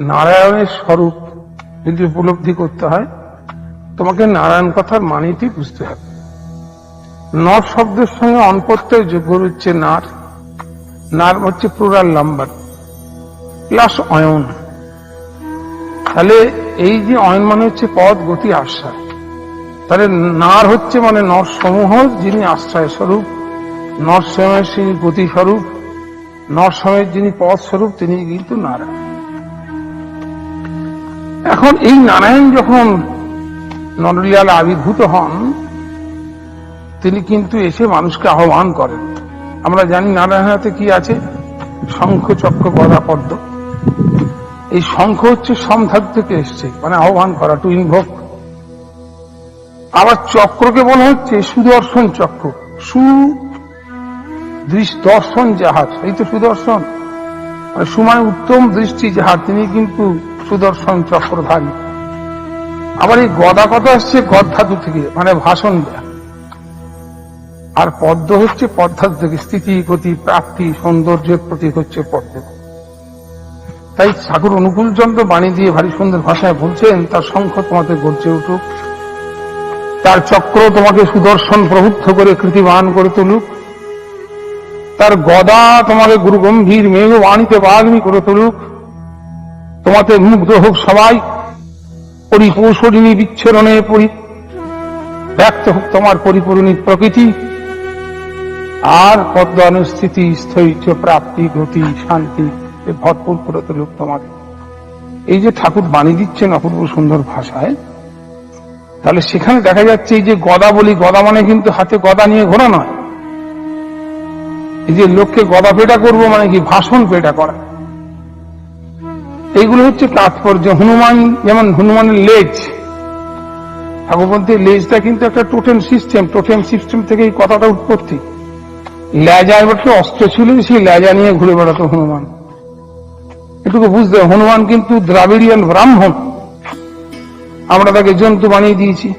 নারায়ণের স্বরূপ যদি উপলব্ধি করতে হয়, তোমাকে নারায়ণ কথার মানেটি বুঝতে হবে। নর শব্দের সঙ্গে অনপত্যের যোগ্য হচ্ছে নার। নার হচ্ছে প্লুরাল নাম্বার প্লাস অয়ন। তাহলে এই যে অয়ন মানে হচ্ছে পদ, গতি, আশ্রয়। তাহলে নার হচ্ছে মানে নর সমূহ যিনি আশ্রয় স্বরূপ। নর সময়ের যিনি গতি স্বরূপ। নর সময়ের যিনি পদ স্বরূপ, তিনি কিন্তু নারায়ণ। এখন এই নারায়ণ যখন নরলিয়াল আবির্ভূত হন, তিনি কিন্তু এসে মানুষকে আহ্বান করেন। আমরা জানি নারায়ণ হাতে কি আছে? শঙ্খ, চক্র, গদা, পদ্ম। এই শঙ্খ হচ্ছে সমধাত থেকে এসছে মানে আহ্বান করা টু ইনভোক আবার চক্রকে বলা হচ্ছে সুদর্শন চক্র। সু দর্শন জাহাজ এই তো সুদর্শন। মানে সুমায় উত্তম দৃষ্টি যাহার, তিনি কিন্তু সুদর্শন চক্রধারী আবার এই গদা কথা আসছে গদ থেকে মানে ভাষণ দেয়া। আর পদ্ম হচ্ছে পদ্মার থেকে, স্থিতি, গতি, প্রাপ্তি, সৌন্দর্যের প্রতীক হচ্ছে পদ্ম। তাই ঠাকুর অনুকূল চন্দ্র বাণী দিয়ে ভারী সুন্দর ভাষায় বলছেন, তার শঙ্খ তোমাকে গর্জে উঠুক, তার চক্র তোমাকে সুদর্শন প্রবুদ্ধ করে কৃতিবান করে তুলুক, তার গদা তোমাকে গুরু গম্ভীর মেঘ বাণীতে বাগ্নি করে তুলুক তোমাতে মুগ্ধ হোক সবাই পরিপৌষরিণী বিচ্ছরণে পরি ব্যক্ত হোক তোমার পরিপূরণী প্রকৃতি, আর পদ্ম অনুস্থিতি স্থৈর্য, প্রাপ্তি, গতি, শান্তি ভরপুর করে তুলুক তোমাকে। এই যে ঠাকুর বাণী দিচ্ছেন অপূর্ব সুন্দর ভাষায়, তাহলে সেখানে দেখা যাচ্ছে এই যে গদা বলি, গদা মানে কিন্তু হাতে গদা নিয়ে ঘোরা নয়। এই যে লোককে গদা পেটা করব মানে কি ভাষণ পেটা করা? এইগুলো হচ্ছে তাৎপর্য। হনুমান, যেমন হনুমানের লেজ। ঠাকুর বলতে লেজটা কিন্তু একটা টোটেম সিস্টেম। টোটেম সিস্টেম থেকে এই কথাটা উৎপত্তি। লেজা এবার তো অস্ত্র ছিল সেই লেজা নিয়ে ঘুরে বেড়াতো হনুমান? এটুকু বুঝতে হনুমান কিন্তু দ্রাবিড়িয়ান ব্রাহ্মণ। আমরা তাকে জন্তু বানিয়ে দিয়েছি।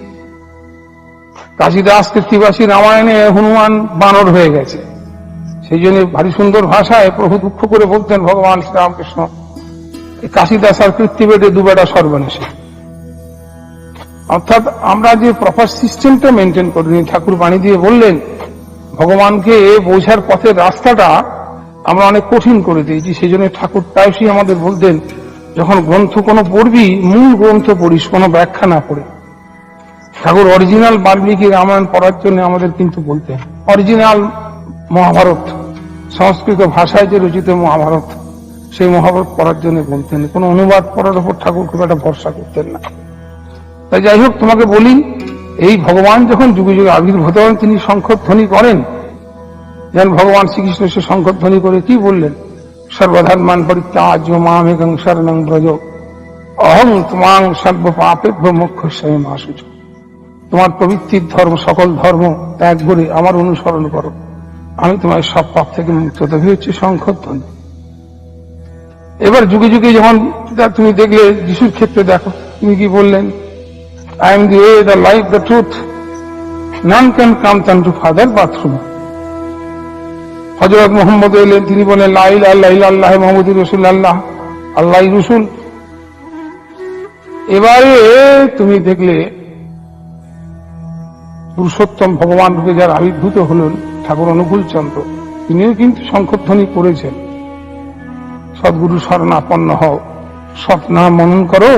কাশিদাস কৃত্তিবাসী রামায়ণে হনুমান বানর হয়ে গেছে। সেই জন্য ভারী সুন্দর ভাষায় প্রভু দুঃখ করে বলতেন, ভগবান শ্রীরামকৃষ্ণ কাশিদাস আর কৃত্তিবেদে দুবেটা সর্বনেশে। অর্থাৎ আমরা যে প্রপার সিস্টেমটা মেনটেন করিনি ঠাকুর বাণী দিয়ে বললেন, ভগবানকে বোঝার পথের রাস্তাটা আমরা অনেক কঠিন করে দিয়েছি। সেই জন্য ঠাকুর প্রায়শই আমাদের বলতেন, যখন গ্রন্থ কোনো পড়বি, মূল গ্রন্থ পড়িস, কোনো ব্যাখ্যা না পড়ে ঠাকুর অরিজিনাল বাল্মীকি রামায়ণ পড়ার জন্য আমাদের কিন্তু বলতেন অরিজিনাল মহাভারত, সংস্কৃত ভাষায় যে রচিত মহাভারত সেই মহাভারত পড়ার জন্য বলতেন। কোনো অনুবাদ পড়ার উপর ঠাকুর খুব একটা ভরসা করতেন না। তাই যাই হোক, তোমাকে বলি, এই ভগবান যখন যুগে যুগে আবির্ভূত হন, তিনি শঙ্খধ্বনি করেন। যেন ভগবান শ্রীকৃষ্ণ সে শঙ্খধ্বনি করে কি বললেন? সর্বধর্মান পরিত্যাজ মামেকং শরণং ব্রজ। অহং তোমাং সর্ব পাপেভ্য মুখ্য স্বয়ং আসুচ তোমার প্রবৃত্তির ধর্ম, সকল ধর্ম ত্যাগ করে আমার অনুসরণ করো। আমি তোমার সব পাপ থেকে মুক্ত। হচ্ছে শঙ্খধ্বনি। এবার যুগে যুগে যখন তুমি দেখলে যিশুর ক্ষেত্রে দেখো, তিনি কি বললেন? I am the way the life the truth none can come unto Father bathroom হজরত মোহাম্মদ এলেন, তিনি বলেন লাইল আল্লাহ আল্লাহ মোহাম্মদ রসুল আল্লাহ আল্লাহ রসুল। এবারে তুমি দেখলে পুরুষোত্তম ভগবান রূপে যার আবির্ভূত হলেন, ঠাকুর অনুকূল চন্দ্র, তিনিও কিন্তু শঙ্খধ্বনি করেছেন। সদ্গুরু শরণাপন্ন হও। সৎ নাম মনন করো,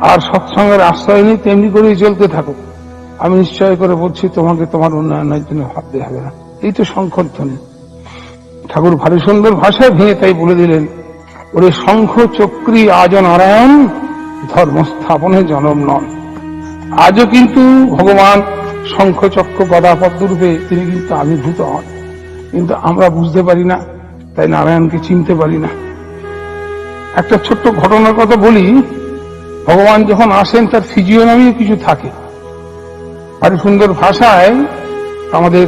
আর সৎসঙ্গের আশ্রয় নিয়ে তেমনি করেই চলতে থাকো। আমি নিশ্চয় করে বলছি, তোমাকে তোমার উন্নয়নের জন্য ভাবতে হবে না। এই তো শঙ্খধ্বনি ঠাকুর ভারী সুন্দর ভাষায় ভেঙে তাই বলে দিলেন, ওরে শঙ্খ চক্রী আজ নারায়ণ, ধর্ম স্থাপনে জনম নন। আজও কিন্তু ভগবান শঙ্খ চক্র গদাপদ্ম রূপে তিনি কিন্তু আবির্ভূত হন। কিন্তু আমরা বুঝতে পারি না, তাই নারায়ণকে চিনতে পারি না। একটা ছোট্ট ঘটনার কথা বলি। ভগবান যখন আসেন, তার ফিজিওনমিও কিছু থাকে। ভারী সুন্দর ভাষায় আমাদের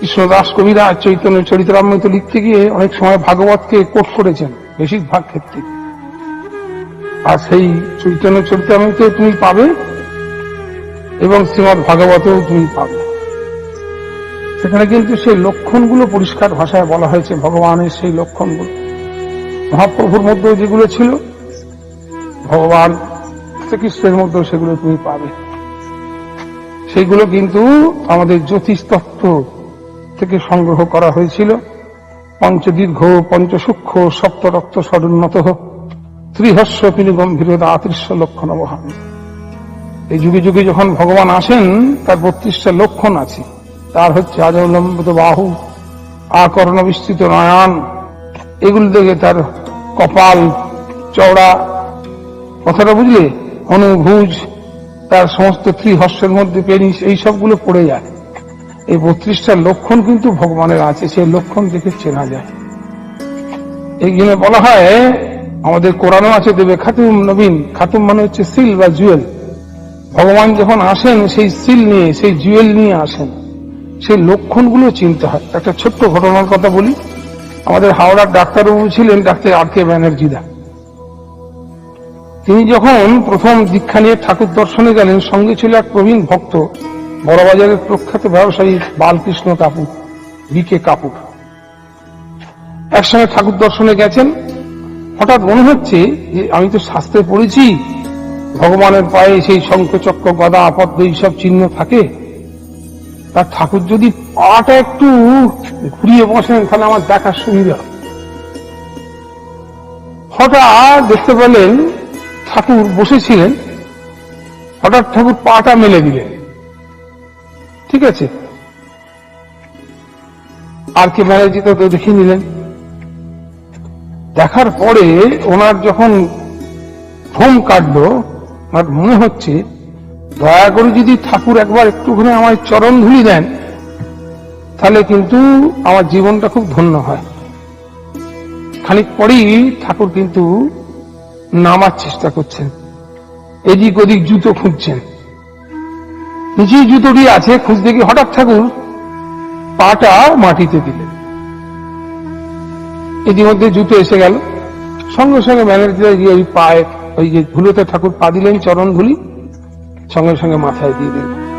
কৃষ্ণদাস কবিরা চৈতন্য চরিত্রামৃত লিখতে গিয়ে অনেক সময় ভাগবতকে কোট করেছেন, বেশিরভাগ ক্ষেত্রে। আর সেই চৈতন্য চরিত্রামৃত তুমি পাবে এবং শ্রীমদ ভাগবতেও তুমি পাবে। সেখানে কিন্তু সেই লক্ষণগুলো পরিষ্কার ভাষায় বলা হয়েছে, ভগবানের সেই লক্ষণগুলো। মহাপ্রভুর মধ্যেও যেগুলো ছিল, ভগবান শ্রীকৃষ্ণের মধ্যেও সেগুলো তুমি পাবে। সেগুলো কিন্তু আমাদের জ্যোতিষতত্ত্ব থেকে সংগ্রহ করা হয়েছিল। পঞ্চদীর্ঘ, পঞ্চসূক্ষ্ম সপ্তরক্ত সদুন্নত ত্রিহস্য পিনু গম্ভীর আতৃশ্য লক্ষণ বহান এই যুগে যুগে যখন ভগবান আসেন, তার বত্রিশটা লক্ষণ আছে। তার হচ্ছে আজলম্বিত বাহু আকর্ণ বিস্তৃত নয়ন এগুলো দেখে তার কপাল, চওড়া কথাটা বুঝলে? অনুভুজ, তার সমস্ত ত্রিহস্যের মধ্যে পেনিস, এই সবগুলো পড়ে যায়। এই বত্রিশটা লক্ষণ কিন্তু ভগবানের আছে, সেই লক্ষণ দেখে চেনা যায়। এই জন্য বলা হয়, আমাদের কোরআনও আছে, দেবে খাতুম নবীন। খাতুম মানে হচ্ছে সিল বা জুয়েল ভগবান যখন আসেন, সেই সিল নিয়ে, সেই জুয়েল নিয়ে আসেন, সেই লক্ষণগুলো চিনতে হয়। একটা ছোট্ট ঘটনার কথা বলি। আমাদের হাওড়ার ডাক্তারবাবু ছিলেন, ডাক্তার আর কে ব্যানার্জিদা তিনি যখন প্রথম দীক্ষা নিয়ে ঠাকুর দর্শনে গেলেন, সঙ্গে ছিল এক প্রবীণ ভক্ত, বড়বাজারের প্রখ্যাত ব্যবসায়ী বালকৃষ্ণ কাপুর বিকে কাপুর। একসঙ্গে ঠাকুর দর্শনে গেছেন। হঠাৎ মনে হচ্ছে যে, আমি তো শাস্ত্রে পড়েছি, ভগবানের পায়ে সেই শঙ্খচক্র, গদা আপদ্য এইসব চিহ্ন থাকে। তার ঠাকুর যদি পাটা একটু ঘুরিয়ে বসেন, তাহলে আমার দেখার সুবিধা হঠাৎ দেখতে পেলেন ঠাকুর বসেছিলেন। হঠাৎ ঠাকুর পাটা মেলে দিলেন। ঠিক আছে? আর কে ব্যানার্জি তো দেখে নিলেন। দেখার পরে ওনার যখন ঘুম কাটলো আমার মনে হচ্ছে দয়া করে যদি ঠাকুর একবার একটুখানি আমার চরণ ধুলি দেন, তাহলে কিন্তু আমার জীবনটা খুব ধন্য হয়। খানিক পরেই ঠাকুর কিন্তু নামার চেষ্টা করছেন। এদিক ওদিক জুতো খুঁজছেন। নিচেই জুতোটি আছে, খুঁজতে গিয়ে হঠাৎ ঠাকুর পাটা মাটিতে দিলেন। ইতিমধ্যে জুতো এসে গেল। সঙ্গে সঙ্গে ম্যানেজার গিয়ে ওই পায়ে, ওই যে ধুলোতে ঠাকুর পা দিলেন, চরণ ধুলি। সঙ্গে সঙ্গে মাথায় দিয়ে দিলেন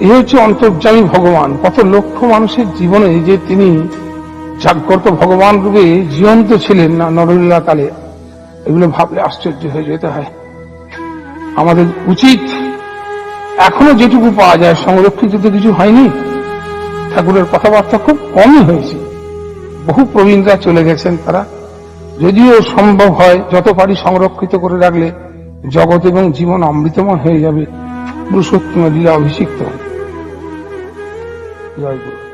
এই হচ্ছে অন্তর্যামী ভগবান। কত লক্ষ মানুষের জীবনে যে তিনি জাগ্রত ভগবান রূপে জীবন্ত ছিলেন না নরলীলা কালে। এগুলো ভাবলে আশ্চর্য হয়ে যেতে হয়। আমাদের উচিত এখনও যেটুকু পাওয়া যায়, সংরক্ষিত তো কিছু হয়নি। ঠাকুরের কথাবার্তা খুব কমই হয়েছে। বহু প্রবীণরা চলে গেছেন তারা। যদিও সম্ভব হয়, যত পারি সংরক্ষিত করে রাখলে জগৎ এবং জীবন অমৃতময় হয়ে যাবে পুরুষোত্তম লীলা অভিষিক্ত। জয় গুরু।